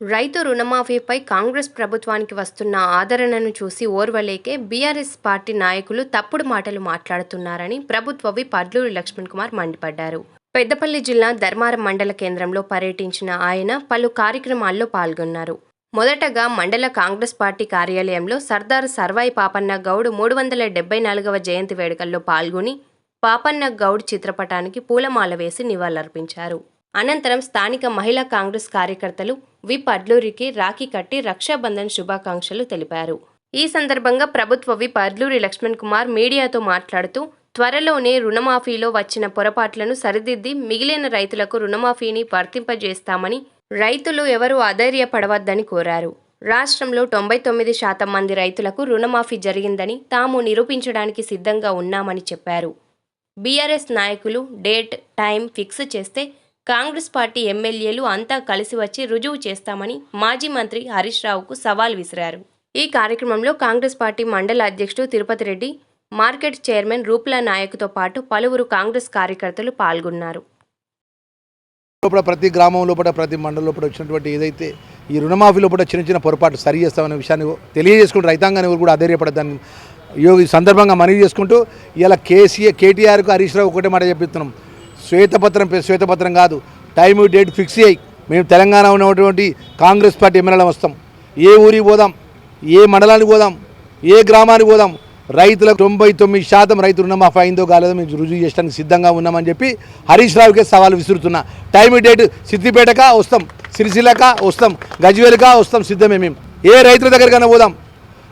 రైతు రుణమాఫీపై కాంగ్రెస్ ప్రభుత్వానికి వస్తున్న ఆదరణను చూసి ఓర్వలేకే బీఆర్ఎస్ పార్టీ నాయకులు తప్పుడు మాటలు మాట్లాడుతున్నారని ప్రభుత్వ విప్ లక్ష్మణ్ కుమార్ మండిపడ్డారు. పెద్దపల్లి జిల్లా ధర్మారం మండల కేంద్రంలో పర్యటించిన ఆయన పలు కార్యక్రమాల్లో పాల్గొన్నారు. మొదటగా మండల కాంగ్రెస్ పార్టీ కార్యాలయంలో సర్దార్ సర్వాయి పాపన్న గౌడ్ మూడు వందల డెబ్బై నాలుగవ జయంతి వేడుకల్లో పాల్గొని పాపన్న గౌడ్ చిత్రపటానికి పూలమాల వేసి నివాళులర్పించారు. అనంతరం స్థానిక మహిళా కాంగ్రెస్ కార్యకర్తలు విప్ అడ్లూరికి రాఖీ కట్టి రక్షాబంధన్ శుభాకాంక్షలు తెలిపారు. ఈ సందర్భంగా ప్రభుత్వ విప్ అడ్లూరి లక్ష్మణ్ కుమార్ మీడియాతో మాట్లాడుతూ త్వరలోనే రుణమాఫీలో వచ్చిన పొరపాట్లను సరిదిద్ది మిగిలిన రైతులకు రుణమాఫీని వర్తింపజేస్తామని రైతులు ఎవరూ అధైర్యపడవద్దని కోరారు. రాష్ట్రంలో తొంభై తొమ్మిది శాతం మంది రైతులకు రుణమాఫీ జరిగిందని తాము నిరూపించడానికి సిద్ధంగా ఉన్నామని చెప్పారు. బీఆర్ఎస్ నాయకులు డేట్ టైం ఫిక్స్ చేస్తే కాంగ్రెస్ పార్టీ ఎమ్మెల్యేలు అంతా కలిసి వచ్చి రుజువు చేస్తామని మాజీ మంత్రి హరీష్ రావుకు సవాల్ విసిరారు. ఈ కార్యక్రమంలో కాంగ్రెస్ పార్టీ మండల అధ్యక్షుడు తిరుపతి రెడ్డి మార్కెట్ చైర్మన్ రూపుల నాయక్తో పాటు పలువురు కాంగ్రెస్ కార్యకర్తలు పాల్గొన్నారు. లోపల ప్రతి గ్రామం లోపల ప్రతి మండలం లోపల వచ్చినటువంటి ఏదైతే ఈ రుణమాఫీ లోపల చిన్న చిన్న పొరపాటు సరి చేస్తామనే విషయాన్ని తెలియజేసుకుంటూ రైతాంగాన్ని కూడా ఆధైర్యపడద్దని యోగి ఈ సందర్భంగా మనవి చేసుకుంటూ ఇలా కేసీఆర్ కేటీఆర్కు హరీష్ రావు ఒకటే మాట చెప్పిస్తున్నాం. శ్వేతపత్రం శ్వేతపత్రం కాదు. టైం డేట్ ఫిక్స్ అయ్యి మేము తెలంగాణ ఉన్నటువంటి కాంగ్రెస్ పార్టీ ఎమ్మెల్యేలు వస్తాం. ఏ ఊరికి పోదాం? ఏ మండలానికి పోదాం? ఏ గ్రామానికి పోదాం? రైతులకు తొంభై తొమ్మిది శాతం రైతు రుణమాఫీ అయిందో కాలేదో మేము రుజువు చేయడానికి సిద్ధంగా ఉన్నామని చెప్పి హరీష్ రావుకే సవాల్ విసురుతున్నా. టైం డేట్ సిద్దిపేటక వస్తాం. సిరిసిల్లక వస్తాం. గజ్వేలుక వస్తాం. సిద్ధమే మేము. ఏ రైతుల దగ్గరికైనా పోదాం.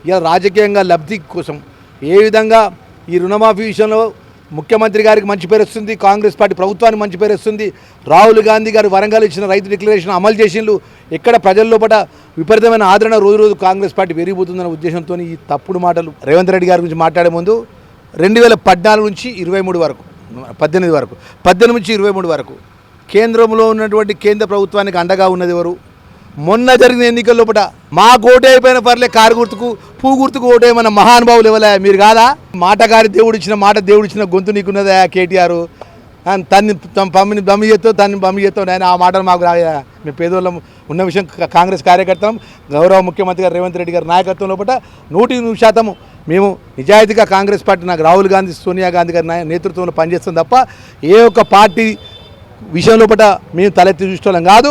ఇలా రాజకీయంగా లబ్ధి కోసం ఏ విధంగా ఈ రుణమాఫీ విషయంలో ముఖ్యమంత్రి గారికి మంచి పేరు వస్తుంది కాంగ్రెస్ పార్టీ ప్రభుత్వానికి మంచి పేరు వస్తుంది. రాహుల్ గాంధీ గారు వరంగల్ ఇచ్చిన రైతు డిక్లరేషన్ అమలు చేసిండ్రు ఎక్కడ ప్రజల్లో పట విపరీతమైన ఆదరణ రోజు రోజు కాంగ్రెస్ పార్టీ పెరిగిపోతుందన్న ఉద్దేశంతో ఈ తప్పుడు మాటలు రేవంత్ రెడ్డి గారి గురించి మాట్లాడే ముందు రెండు వేల పద్నాలుగు నుంచి ఇరవై మూడు వరకు పద్దెనిమిది వరకు పద్దెనిమిది నుంచి ఇరవై మూడు వరకు కేంద్రంలో ఉన్నటువంటి కేంద్ర ప్రభుత్వానికి అండగా ఉన్నది ఎవరు? మొన్న జరిగిన ఎన్నికల లోపల మా ఓటు అయిపోయిన పర్లే కారు గుర్తుకు పూ గుర్తుకు ఓటేయమన్న మహానుభావులు ఇవ్వలే మీరు కాదా? మాటగారి దేవుడు ఇచ్చిన మాట దేవుడు ఇచ్చిన గొంతు నీకున్నదా కేటీఆర్. తన్ని తమ పమ్మిని బమ్మి చేస్తావు తన్ని బమ్మి చేస్తావు నేను ఆ మాటలు మాకు రాయా. మేము పేదోళ్ళం ఉన్న విషయం కాంగ్రెస్ కార్యకర్తలం. గౌరవ ముఖ్యమంత్రి గారు రేవంత్ రెడ్డి గారి నాయకత్వం లోపల నూటి నూరు శాతము మేము నిజాయితీగా కాంగ్రెస్ పార్టీ నాకు రాహుల్ గాంధీ సోనియా గాంధీ గారి నేతృత్వంలో పనిచేస్తుంది తప్ప ఏ ఒక్క పార్టీ విషయం లోపల మేము తలెత్తి చూసుకోవడం కాదు.